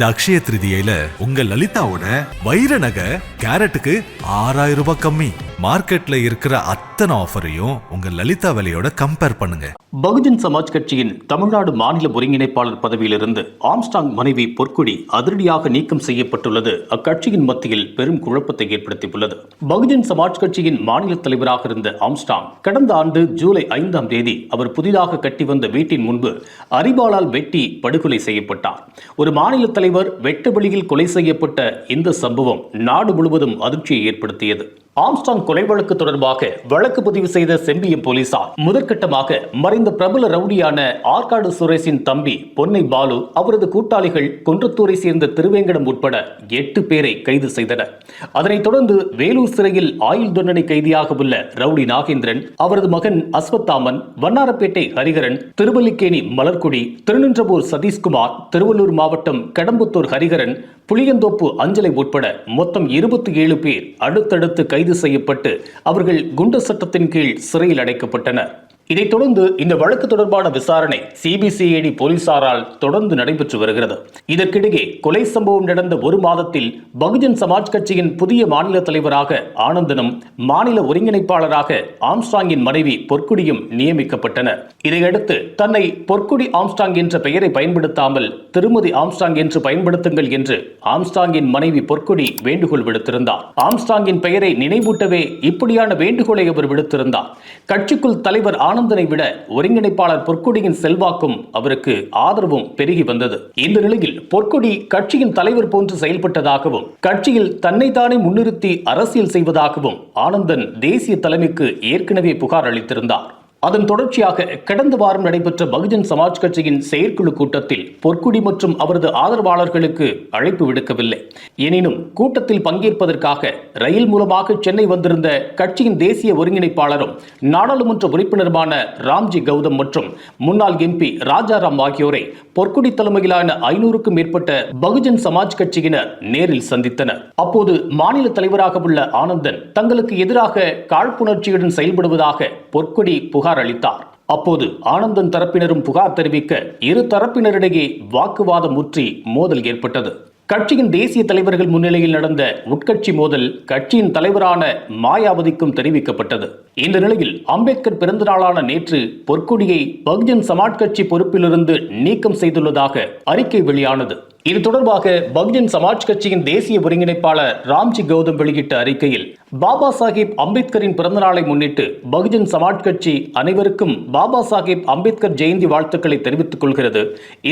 இந்த அக்ஷய திருதியில உங்க லலிதாவோட வைர நகை கேரட்டுக்கு ஆறாயிரம் ரூபாய் கம்மி. மார்க்கெட்ல இருக்கிற அத்தனை ஆஃபரையும் உங்க லலிதா விலையோட கம்பேர் பண்ணுங்க. பகுஜன் சமாஜ் கட்சியின் தமிழ்நாடு மாநில ஒருங்கிணைப்பாளர் பதவியிலிருந்து ஆம்ஸ்டாங் மனைவி பொற்குடி அதிரடியாக நீக்கம் செய்யப்பட்டுள்ளது. அக்கட்சியின் மத்தியில் பெரும் குழப்பத்தை ஏற்படுத்தியுள்ளது. பகுஜன் சமாஜ் கட்சியின் மாநில தலைவராக இருந்த ஆம்ஸ்டாங் கடந்த ஆண்டு ஜூலை ஐந்தாம் தேதி அவர் புதிதாக கட்டி வந்த வீட்டின் முன்பு அரிபாலால் வெட்டி படுகொலை செய்யப்பட்டார். ஒரு மாநில தலைவர் வெட்டு வழியில் கொலை செய்யப்பட்ட இந்த சம்பவம் நாடு முழுவதும் அதிர்ச்சியை ஏற்படுத்தியது. ஆம்ஸ்டாங் கொலை வழக்கு தொடர்பாக வழக்கு பதிவு செய்த செம்பியம் போலீசார் முதற்கட்டமாக மறைந்த பிரபல ரவுடியான ஆற்காடு சுரேஷின் தம்பி பொன்னை பாலு அவரது கூட்டாளிகள் குன்றத்தூரை சேர்ந்த திருவேங்கடம் உட்பட எட்டு பேரை கைது செய்தனர். அதனைத் தொடர்ந்து வேலூர் சிறையில் ஆயுள் தண்டனை கைதியாக உள்ள ரவுடி நாகேந்திரன் அவரது மகன் அஸ்வத்தாமன் வண்ணாரப்பேட்டை ஹரிகரன் திருவல்லிக்கேணி மலர்குடி திருநின்றபூர் சதீஷ்குமார் திருவள்ளூர் மாவட்டம் கடம்புத்தூர் ஹரிகரன் புளியந்தோப்பு அஞ்சலை உட்பட மொத்தம் இருபத்தி ஏழு பேர் அடுத்தடுத்து கைது செய்யப்பட்டு அவர்கள் குண்டர் சட்டத்தின் கீழ் சிறையில் அடைக்கப்பட்டனர். இதைத் தொடர்ந்து இந்த வழக்கு தொடர்பான விசாரணை சிபிசிஐடி போலீசாரால் தொடர்ந்து நடைபெற்று வருகிறது. இதற்கிடையே கொலை சம்பவம் நடந்த ஒரு மாதத்தில் பகுஜன் சமாஜ் கட்சியின் புதிய மாநில தலைவராக ஆனந்தனும் மாநில ஒருங்கிணைப்பாளராக ஆம்ஸ்டாங்கின் மனைவி பொற்குடியும் நியமிக்கப்பட்டனர். இதையடுத்து தன்னை பொற்குடி ஆம்ஸ்டாங் என்ற பெயரை பயன்படுத்தாமல் திருமதி ஆம்ஸ்டாங் என்று பயன்படுத்துங்கள் என்று ஆம்ஸ்டாங்கின் மனைவி பொற்குடி வேண்டுகோள் விடுத்திருந்தார். ஆம்ஸ்டாங்கின் பெயரை நினைவூட்டவே இப்படியான வேண்டுகோளை அவர் விடுத்திருந்தார். கட்சிக்குள் தலைவர் ஆனந்தனை விட ஒருங்கிணைப்பாளர் பொற்கொடியின் செல்வாக்கும் அவருக்கு ஆதரவும் பெருகி வந்தது. இந்த நிலையில் பொற்கொடி கட்சியின் தலைவர் போன்று செயல்பட்டதாகவும் கட்சியில் தன்னைத்தானே முன்னிறுத்தி அரசியல் செய்வதாகவும் ஆனந்தன் தேசிய தலைமைக்கு ஏற்கனவே புகார் அளித்திருந்தார். அதன் தொடர்ச்சியாக கடந்த வாரம் நடைபெற்ற பகுஜன் சமாஜ் கட்சியின் செயற்குழு கூட்டத்தில் பொற்குடி மற்றும் அவரது ஆதரவாளர்களுக்கு அழைப்பு விடுக்கவில்லை. எனினும் கூட்டத்தில் பங்கேற்பதற்காக ரயில் மூலமாக சென்னை வந்திருந்த கட்சியின் தேசிய ஒருங்கிணைப்பாளரும் நாடாளுமன்ற உறுப்பினருமான ராம்ஜி கௌதம் மற்றும் முன்னாள் எம்பி ராஜாராம் ஆகியோரை பொற்குடி தலைமையிலான ஐநூறுக்கும் மேற்பட்ட பகுஜன் சமாஜ் கட்சியினர் நேரில் சந்தித்தனர். அப்போது மாநில தலைவராக உள்ள ஆனந்தன் தங்களுக்கு எதிராக காழ்ப்புணர்ச்சியுடன் செயல்படுவதாக பொற்குடி புகார் அளித்தார். அப்போது ஆனந்தன் தரப்பினரும் புகார் தெரிவிக்க இரு தரப்பினரிடையே வாக்குவாதம் முற்றி மோதல் ஏற்பட்டது. கட்சியின் தேசிய தலைவர்கள் முன்னிலையில் நடந்த உட்கட்சி மோதல் கட்சியின் தலைவரான மாயாவதிக்கும் தெரிவிக்கப்பட்டது. இந்த நிலையில் அம்பேத்கர் பிறந்த நாளான நேற்று பொற்கொடியை பகுஜன் சமாஜ் கட்சி பொறுப்பிலிருந்து நீக்கம் செய்துள்ளதாக அறிக்கை வெளியானது. இது தொடர்பாக பகுஜன் சமாஜ் கட்சியின் தேசிய ஒருங்கிணைப்பாளர் ராம்ஜி கௌதம் வெளியிட்ட அறிக்கையில் பாபா சாஹிப் அம்பேத்கரின் பிறந்தநாளை முன்னிட்டு பகுஜன் சமாஜ் கட்சி அனைவருக்கும் பாபா சாஹிப் அம்பேத்கர் ஜெயந்தி வாழ்த்துக்களை தெரிவித்துக் கொள்கிறது.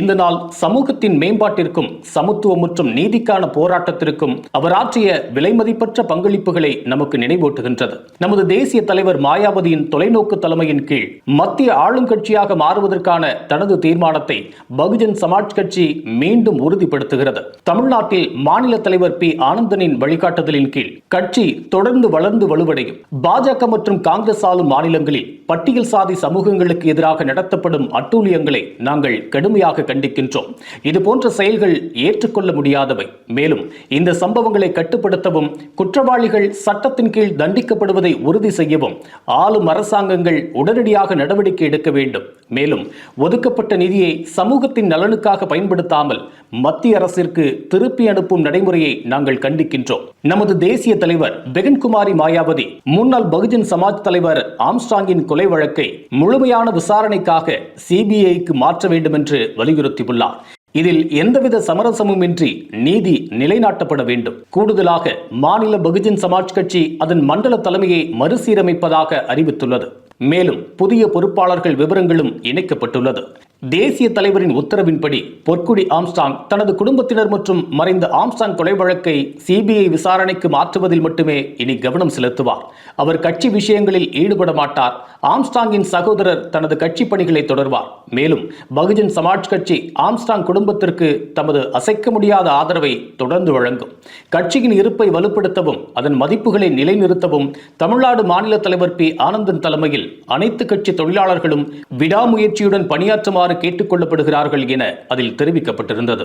இந்த நாள் சமூகத்தின் மேம்பாட்டிற்கும் சமத்துவம் மற்றும் நீதிக்கான போராட்டத்திற்கும் அவர் ஆற்றிய விலைமதிப்பற்ற பங்களிப்புகளை நமக்கு நினைவூட்டுகின்றது. நமது தேசிய தலைவர் மாயாவதியின் தொலைநோக்கு தலைமையின் கீழ் மத்திய ஆளும் கட்சியாக மாறுவதற்கான தனது தீர்மானத்தை பகுஜன் சமாஜ் கட்சி மீண்டும் உறுதிப்படுத்துகிறது. தமிழ்நாட்டில் மாநில தலைவர் பி. ஆனந்தனின் வழிகாட்டுதலின் கீழ் கட்சி தொடர்ந்து வளர்ந்து வலுவடையும். பாஜக மற்றும் காங்கிரஸ் ஆளும் மாநிலங்களில் பட்டியல் சாதி சமூகங்களுக்கு எதிராக நடத்தப்படும் அட்டூழியங்களை நாங்கள் கடுமையாக கண்டிக்கின்றோம். இதுபோன்ற செயல்கள் ஏற்றுக்கொள்ள முடியாதவை. மேலும் இந்த சம்பவங்களை கட்டுப்படுத்தவும் குற்றவாளிகள் சட்டத்தின் கீழ் தண்டிக்கப்படுவதை உறுதி செய்யவும் ஆளும் அரசாங்கங்கள் உடனடியாக நடவடிக்கை எடுக்க வேண்டும். மேலும் ஒதுக்கப்பட்ட நிதியை சமூகத்தின் நலனுக்காக பயன்படுத்தாமல் மத்திய அரசிற்கு திருப்பி அனுப்பும் நடைமுறையை நாங்கள் கண்டிக்கின்றோம். நமது தேசிய தலைவர் பெகன்குமாரி மாயாவதி முன்னாள் பகுஜன் சமாஜ் தலைவர் ஆம்ஸ்டாங்கின் கொலை வழக்கை முழுமையான விசாரணைக்காக சிபிஐக்கு மாற்ற வேண்டும் என்று வலியுறுத்தியுள்ளார். இதில் எந்தவித சமரசமுமின்றி நீதி நிலைநாட்டப்பட வேண்டும். கூடுதலாக மாநில பகுஜன் சமாஜ் கட்சி அதன் மண்டல தலைமையை மறுசீரமைப்பதாக அறிவித்துள்ளது. மேலும் புதிய பொறுப்பாளர்கள் விவரங்களும் இணைக்கப்பட்டுள்ளது. தேசிய தலைவரின் உத்தரவின்படி பொற்குடி ஆம்ஸ்டாங் தனது குடும்பத்தினர் மற்றும் மறைந்த ஆம்ஸ்டாங் கொலை வழக்கை சிபிஐ விசாரணைக்கு மாற்றுவதில் மட்டுமே இனி கவனம் செலுத்துவார். அவர் கட்சி விஷயங்களில் ஈடுபட மாட்டார். ஆம்ஸ்டாங்கின் சகோதரர் தனது கட்சி பணிகளை தொடர்வார். மேலும் பகுஜன் சமாஜ் கட்சி ஆம்ஸ்டாங் குடும்பத்திற்கு தமது அசைக்க முடியாத ஆதரவை தொடர்ந்து வழங்கும். கட்சியின் இருப்பை வலுப்படுத்தவும் அதன் மதிப்புகளை நிலைநிறுத்தவும் தமிழ்நாடு மாநில தலைவர் பி. ஆனந்தன் தலைமையில் அனைத்து கட்சி தொழிலாளர்களும் விடாமுயற்சியுடன் பணியாற்றுமாறு செய்யுமாறு கேட்டுக்கொள்ளப்படுகிறார்கள் என அதில் தெரிவிக்கப்பட்டிருந்தது.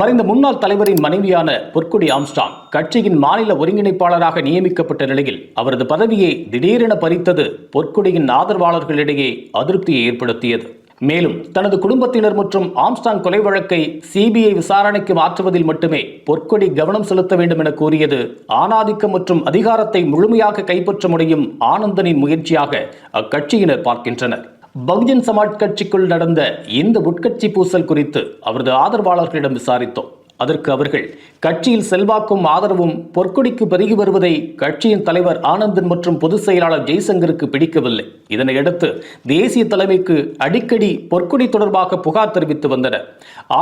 மறைந்த முன்னாள் தலைவரின் மனைவியான பொற்குடி ஆம்ஸ்டாங் கட்சியின் மாநில ஒருங்கிணைப்பாளராக நியமிக்கப்பட்ட நிலையில் அவரது பதவியை திடீரென பறித்தது பொற்குடியின் ஆதரவாளர்களிடையே அதிருப்தியை ஏற்படுத்தியது. மேலும் தனது குடும்பத்தினர் மற்றும் ஆம்ஸ்டாங் கொலை வழக்கை சிபிஐ விசாரணைக்கு மாற்றுவதில் மட்டுமே பொற்கொடி கவனம் செலுத்த வேண்டும் என கூறியது ஆணாதிக்கம் மற்றும் அதிகாரத்தை முழுமையாக கைப்பற்ற முடியும் ஆனந்தனின் முயற்சியாக அக்கட்சியினர் பார்க்கின்றனர். பகுஜன் சமாஜ் கட்சிக்குள் நடந்த இந்த உட்கட்சி பூசல் குறித்து அவரது ஆதரவாளர்களிடம் விசாரித்தோம். அதற்கு அவர்கள் கட்சியில் செல்வாக்கும் ஆதரவும் பொற்கொடிக்கு பெருகி வருவதை கட்சியின் தலைவர் ஆனந்தன் மற்றும் பொதுச் செயலாளர் ஜெய்சங்கருக்கு பிடிக்கவில்லை. இதனையடுத்து தேசிய தலைமைக்கு அடிக்கடி பொற்கொடி தொடர்பாக புகார் தெரிவித்து வந்தனர்.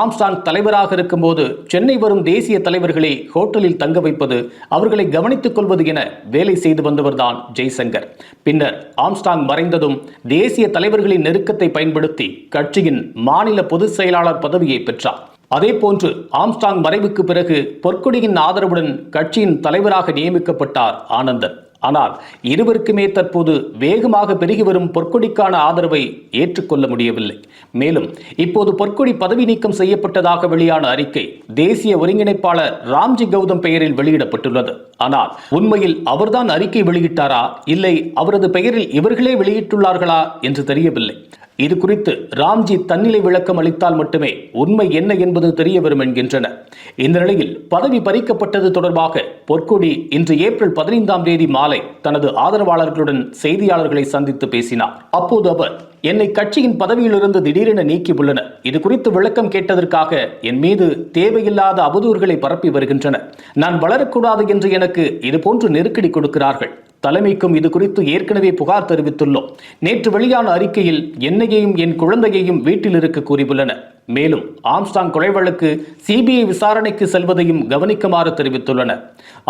ஆம்ஸ்டாங் தலைவராக இருக்கும்போது சென்னை வரும் தேசிய தலைவர்களை ஹோட்டலில் தங்க வைப்பது அவர்களை கவனித்துக் கொள்வது என வேலை செய்து வந்தவர்தான் ஜெய்சங்கர். பின்னர் ஆம்ஸ்டாங் மறைந்ததும் தேசிய தலைவர்களின் நெருக்கத்தை பயன்படுத்தி கட்சியின் மாநில பொதுச் செயலாளர் பதவியை பெற்றார். அதேபோன்று ஆம்ஸ்டாங் மறைவுக்கு பிறகு பொற்கொடியின் ஆதரவுடன் கட்சியின் தலைவராக நியமிக்கப்பட்டார் ஆனந்தன். ஆனால் இருவருக்குமே தற்போது வேகமாக பெருகி வரும் பொற்கொடிக்கான ஆதரவை ஏற்றுக்கொள்ள முடியவில்லை. மேலும் இப்போது பொற்கொடி பதவி நீக்கம் செய்யப்பட்டதாக வெளியான அறிக்கை தேசிய ஒருங்கிணைப்பாளர் ராம்ஜி கௌதம் பெயரில் வெளியிடப்பட்டுள்ளது. ஆனால் உண்மையில் அவர்தான் அறிக்கை வெளியிட்டாரா? இல்லை அவரது பெயரில் இவர்களே வெளியிட்டுள்ளார்களா? என்று தெரியவில்லை. இது குறித்து ராம்ஜி தன்னிலை விளக்கம் அளித்தால் மட்டுமே உண்மை என்ன என்பது தெரிய வரும் என்கின்றனர் இந்த நிலையில் பதவி பறிக்கப்பட்டது தொடர்பாக பொற்கொடி இன்று ஏப்ரல் பதினைந்தாம் தேதி மாலை தனது ஆதரவாளர்களுடன் செய்தியாளர்களை சந்தித்து பேசினார். அப்போது அவர் என்னை கட்சியின் பதவியிலிருந்து திடீரென நீக்கியுள்ளனர் இது குறித்து விளக்கம் கேட்டதற்காக என் மீது தேவையில்லாத அவதூறுகளை பரப்பி வருகின்றனர் நான் வளரக்கூடாது என்று எனக்கு இதுபோன்று நெருக்கடி கொடுக்கிறார்கள். தலைமைக்கும் இது குறித்து ஏற்கனவே புகார் தெரிவித்துள்ளோம். நேற்று வெளியான அறிக்கையில் என்னையையும் என் குழந்தையையும் வீட்டில் இருக்க கூறியுள்ளனர் மேலும் ஆம்ஸ்டாங் கொலை வழக்கு சிபிஐ விசாரணைக்கு செல்வதையும் கவனிக்குமாறு தெரிவித்துள்ளனர்.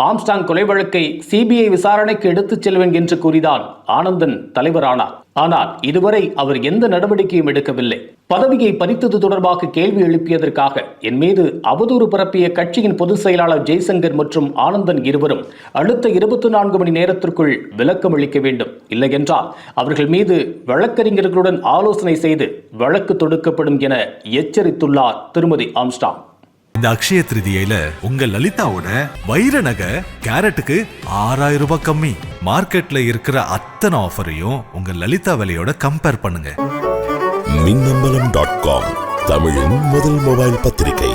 ஆம்ஸ்டாங் கொலை வழக்கை சிபிஐ விசாரணைக்கு எடுத்துச் செல்வேன் என்று கூறிதான் ஆனந்தன் தலைவரானார். ஆனால் இதுவரை அவர் எந்த நடவடிக்கையும் எடுக்கவில்லை. பதவியை பறித்தது தொடர்பாக கேள்வி எழுப்பியதற்காக என் மீது அவதூறு பரப்பிய கட்சியின் பொதுச் செயலாளர் ஜெய்சங்கர் மற்றும் ஆனந்தன் இருவரும் அடுத்த இருபத்தி நான்கு மணி நேரத்திற்குள் விளக்கம் அளிக்க வேண்டும். இல்லையென்றால் அவர்கள் மீது வழக்கறிஞர்களுடன் ஆலோசனை செய்து வழக்கு தொடுக்கப்படும் என எச்சரித்துள்ளார் திருமதி ஆம்ஸ்டாங். இந்த அக்ஷய திருதியில உங்க லலிதாவோட வைர நகை கேரட்டுக்கு ஆறாயிரம் ரூபாய் கம்மி. மார்க்கெட்ல இருக்கிற அத்தனை ஆஃபரையும் உங்க லலிதா விலையோட கம்பேர் பண்ணுங்க. மின்னம்பலம் டாட் காம் தமிழின் முதல் மொபைல் பத்திரிகை.